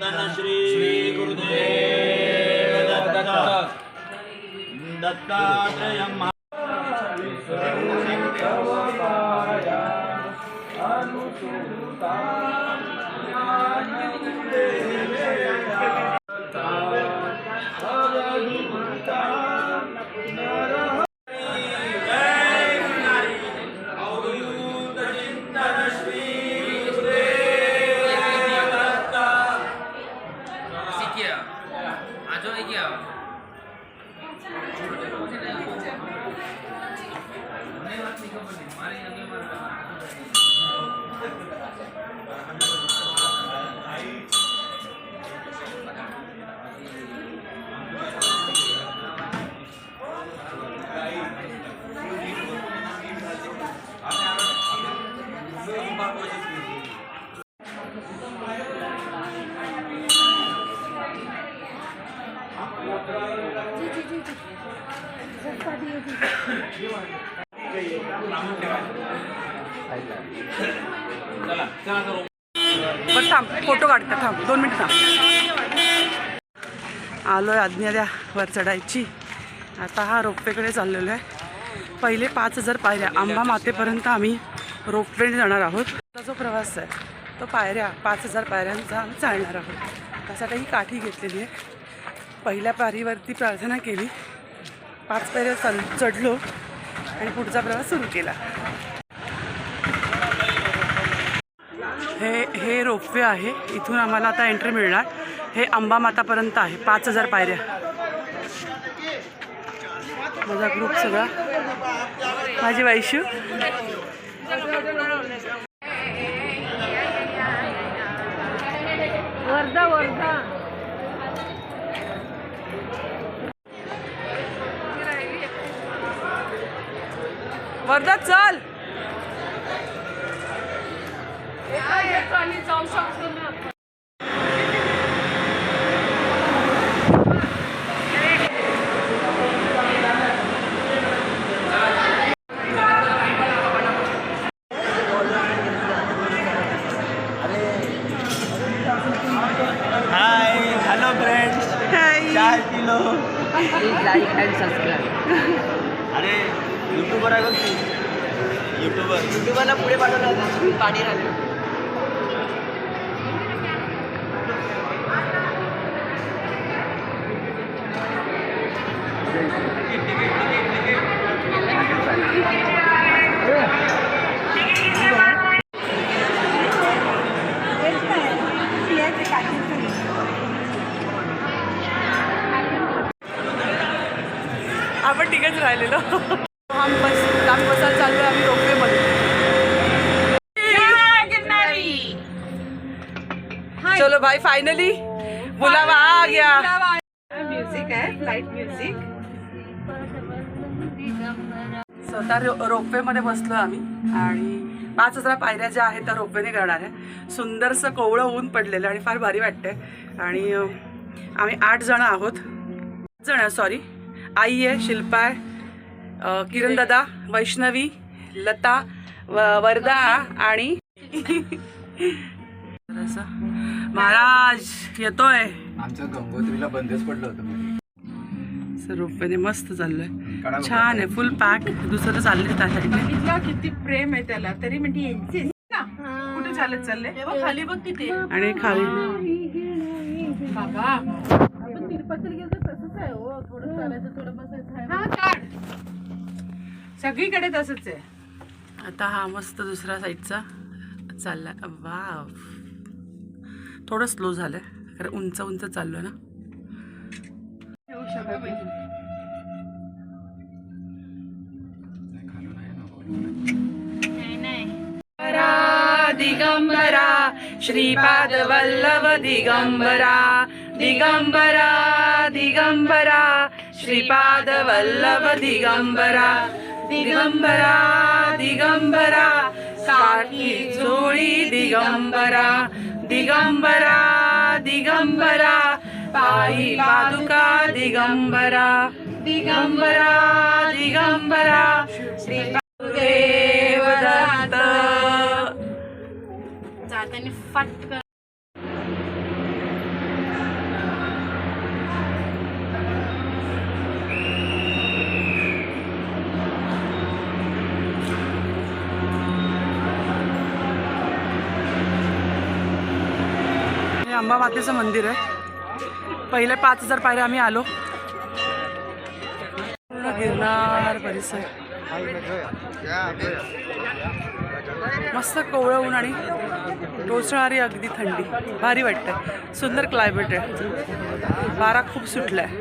चिंतन श्री गुरुदेव दत्त दत्तात्रय ગયા? આજો નહીં ગયા? મને વાત નહીં ખબર નહીં મારી बरं थांब फोटो काढता थांब दोन मिनिट थांब. आलो आहे आज्ञा द्या वर चढायची. आता हा रोपवेकडे चाललेलो आहे. पहिले पाच हजार पायऱ्या आंबा मातेपर्यंत आम्ही रोपवेने जाणार आहोत. आता जो प्रवास आहे तो पायऱ्या पाच हजार पायऱ्यांचा आम्ही चालणार आहोत. त्यासाठी ही काठी घेतलेली आहे. पहिल्या पारीवरती प्रार्थना केली. पाच पायऱ्या चल चढलो आणि पुढचा प्रवास सुरू केला. हे हे रोपवे आहे. इथून आम्हाला आता एंट्री मिळणार. हे अंबा मातापर्यंत आहे. पाच हजार पायऱ्या. माझा ग्रुप सगळा. माझी वैशू वर्धा वर्धा वर्धा चल. जाऊ शकतो ना हाय हॅलो फ्रेंड्स चार युट्यूबर आहे बघ तू? युट्यूबर युट्यूबरला पुढे पाठवलं पाणी राहिलं आपण तिकच राहिलेलो. बसायला चाललो आम्ही रोपवेमध्ये. चलो भाई फायनली बुलावा आ गया. म्युझिक आहे फ्लाईट म्युझिक स्वतः रो रोपवेमध्ये बसलो आम्ही आणि पाच हजार पायऱ्या ज्या आहेत त्या रोपवेने करणार आहे. सुंदरसं कोवळं ऊन पडलेलं आणि फार भारी वाटतंय. आणि आम्ही आठ जण आहोत. जण सॉरी आई आहे शिल्पा आहे. किरण दादा वैष्णवी लता व- वरदा आणि. महाराज येतोय. आमच्या गंगोत्रीला बंदच पडलं होतं रोपवेने मस्त चाललोय. छान आहे फुल पॅक दुसरं चाललंय त्या साईडने इथला किती प्रेम आहे त्याला. तरी ना. कुठे चालत चालले खाली बघ तिथे. आणि खाली. बाबा. आपण तिरुपतीला गेलो तसंच आहे हो. थोडं चालायचं थोडं बसायचं हा सगळीकडे तसंच आहे. आता हा मस्त दुसऱ्या साईडचा चालला वाव. थोडं स्लो झालंय कारण उंच उंच चाललो ना. शकत. दिगंबरा श्रीपाद वल्लभ दिगंबरा दिगंबरा दिगंबरा श्रीपाद वल्लभ दिगंबरा. दिगंबरा दिगंबरा काठी चोळी दिगंबरा दिगंबरा दिगंबरा पायी पादुका दिगंबरा दिगंबरा दिगंबरा श्री देव दत्त. जाताना फटकन अंबामातेचं मंदिर आहे. पहिले पाच हजार पायऱ्या आम्ही आलो. पूर्ण परिसर. मस्त कोवळं ऊन आणि टोचणारी अगदी थंडी. भारी वाटतं सुंदर क्लायमेट आहे. वारा खूप सुटला आहे